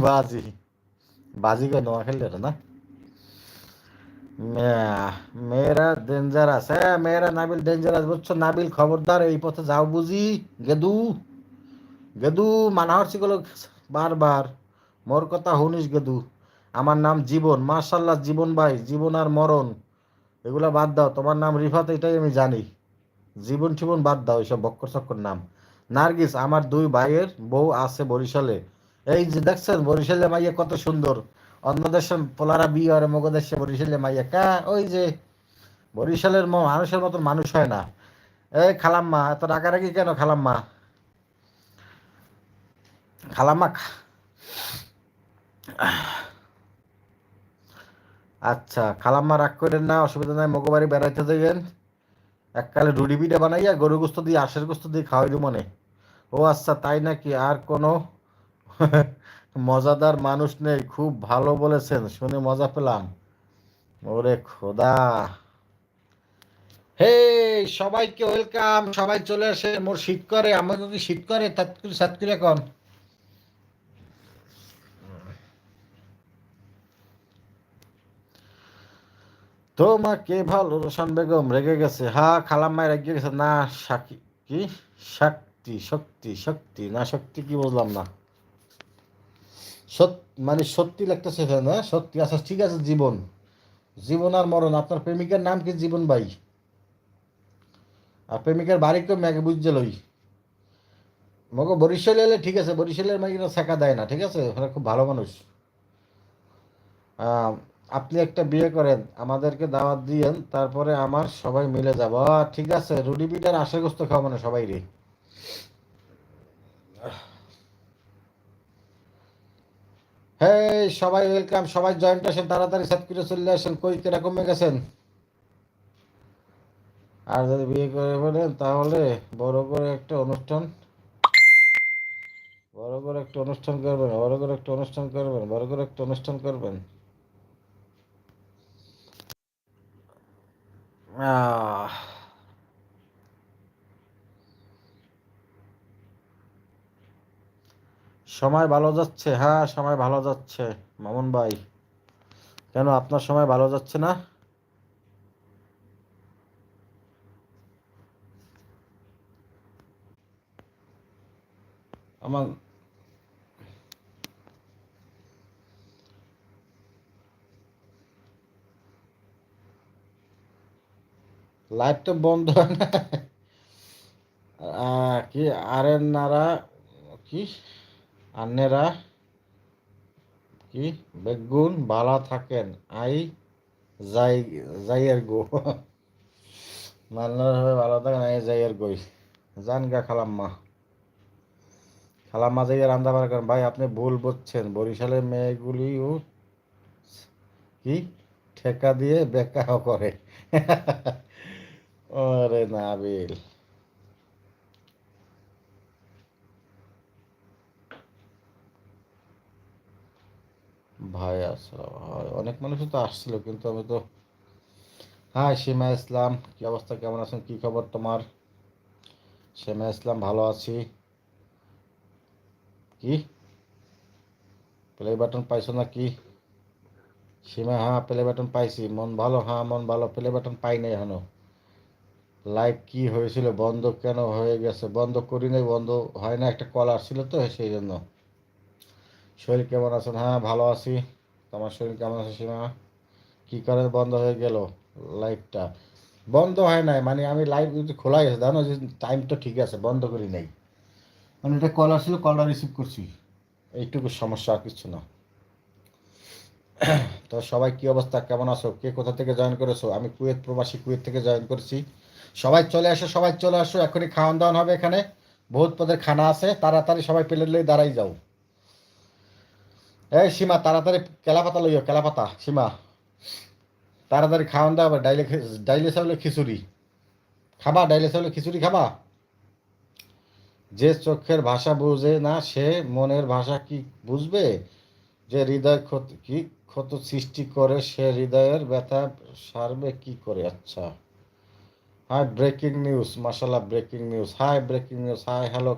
বাজি। বাজি কই নোয়া খেললে না? মেয়েরা ডেঞ্জারাস হ্যাঁ মেয়েরা নাবিল ডেঞ্জারাস বুঝছ? নাবিল খবরদার, এই পথে যাও বুঝি। গেদু গেদু মানা হচ্ছি বারবার। মোর কথা শুনিস, গেদু। আমার নাম জীবন। মার্শাল্লাহ জীবন ভাই, জীবন আর মরণ। এগুলা বাদ দাও। তোমার নাম রিফাত, এটাই আমি জানি। জীবন জীবন বাদ দাও, এইসব বক্কর চক্কর নাম। নার্গিস, আমার দুই ভাইয়ের বউ আছে বরিশালে। এই যে দেখছেন বরিশালে মাইয়া কত সুন্দর। অন্য দেশের পোলারা বিয়ে আর মগ দেশে বরিশালে মাইয়া। কা, ওই যে বরিশালের মানুষের মতন মানুষ হয় না। এই খালাম্মা, এত রাগারাগি কেন খালাম্মা? খালাম্মা আচ্ছা খালাম্মা রাগ করেন না, অসুবিধা নাই মগবাড়ি বেড়াইতে যাইবেন। এককালে রুডি পিঠা বানাইয়া গরু গোস্ত দিয়ে আশের গোস্ত দিয়ে খাওয়াই মনে। ও আচ্ছা তাই নাকি? আর কোনো মজাদার মানুষ নেই, খুব ভালো বলেছেন, শুনে মজা পেলাম। ওরে খোদা। হে সবাইকে ওয়েলকাম, সবাই চলে আসে মোর শীত করে আমাকে কি শীত করে তাত করে সাত করে কন তোমাকে ভালো, রোশন বেগম, রেগে গেছে। হ্যাঁ খালাম্মায় রেগে গেছে। না, সাকি কি? শক্তি শক্তি শক্তি, না, শক্তি কি বুঝলাম না। মানে সত্যি লাগতেছে না, সত্যি। আচ্ছা ঠিক আছে, জীবন। জীবন আর মরণ, আপনার প্রেমিকার নাম কি জীবন ভাই? আর প্রেমিকার বাড়ি কেউ ম্যাগে বুঝছে লই মগো, বরিশাল এলে ঠিক আছে, বরিশালের মাইরা শেখা দেয় না, ঠিক আছে? ওখানে খুব ভালো মানুষ। আপনি একটা বিয়ে করেন, আমাদেরকে দাওয়াত দিয়েন, তারপরে আমার সবাই মিলে যাব। ঠিক আছে রুডি পিঠার আশা গোস্ত খাওয়া মানে সবাই রে। হ্যাঁ সবাই ওয়েলকাম সবাই জয়েন্ট আসেন তাড়াতাড়ি করে চলে আসেন। কই কীরকম গেছেন? আর যদি বিয়ে করে বলেন তাহলে বড় করে একটা অনুষ্ঠান বড় করে একটা অনুষ্ঠান করবেন বড় করে একটা অনুষ্ঠান করবেন বড় করে একটা অনুষ্ঠান করবেন। আহ, সময় ভালো যাচ্ছে হ্যাঁ সময় ভালো যাচ্ছে মামুন ভাই। কেন আপনার সময় ভালো যাচ্ছে না? আমার লাইভ তো বন্ধ হয় না। আহ, কি? আরেনারা কি? বেগুন বালা থাকেন। আই যাই, যাইয়ের গো। মান্নার হবে ভালো থাকেন, আই যাইয়ের গই। জান গা খালাম্মা। খালাম্মা যাইয়ে রান্না বাড়া করেন। ভাই, আপনি ভুল বুঝছেন। বরিশালের মেয়েগুলিও কি? ঠেকা দিয়ে বেকাও করে। ওরে নাবিল। ভাই, আসসালাম অনেক মানুষই তো আসছিল, কিন্তু আমি তো হ্যাঁ সীমা ইসলাম, কি অবস্থা, কেমন আছেন? কি খবর তোমার? সীমা ইসলাম, ভালো আছি। কি? প্লে বাটন পাইছো না কি সীমা হ্যাঁ প্লে বাটন পাইছি। মন ভালো হ্যাঁ মন ভালো। প্লে বাটন পাই নাই এখনও। লাইভ কি হয়েছিল? বন্ধ কেন হয়ে গেছে? বন্ধ করি নাই, বন্ধ হয় না, একটা কল আসছিল তো, সেই জন্য। শরীর কেমন আছেন হ্যাঁ ভালো আছি। তোমার শরীর কেমন আছে সীমা? কি করে বন্ধ হয়ে গেল লাইভটা বন্ধ হয় নাই মানে আমি লাইভ কিন্তু খোলাই আছে, জানো যে টাইম তো ঠিক আছে, বন্ধ করি নাই। মানে এটা কল আসছিল কলটা রিসিভ করছি। এইটুকু সমস্যা আর কিছু না। তো সবাই কি অবস্থা, কেমন আছো? কে কোথা থেকে জয়েন করেছ? আমি কুয়েত প্রবাসী, কুয়েত থেকে জয়েন করেছি। সবাই চলে আসো, সবাই চলে আসো, এখনই খাওয়ান দাওয়ান হবে এখানে। বহুত পদের খানা আছে, তাড়াতাড়ি সবাই প্লেট লই দাঁড়াই যাও। এই সীমা, তাড়াতাড়ি কেলা পাতা লইও কেলা পাতা সীমা। তাড়াতাড়ি খাওয়ান হবে ডাইলে ডাইলে চাউলে খিচুড়ি। খাবা ডাইলে চাউলে খিচুড়ি খাবা? যে চোখের ভাষা বুঝে না, সে মনের ভাষা কি বুঝবে? যে হৃদয় ক্ষত, কি ক্ষত সৃষ্টি করে, সে হৃদয়ের ব্যথা সারবে কি করে? আচ্ছা। হাই ব্রেকিং নিউজ মাসাল্লাহ breaking news hi breaking news hi hello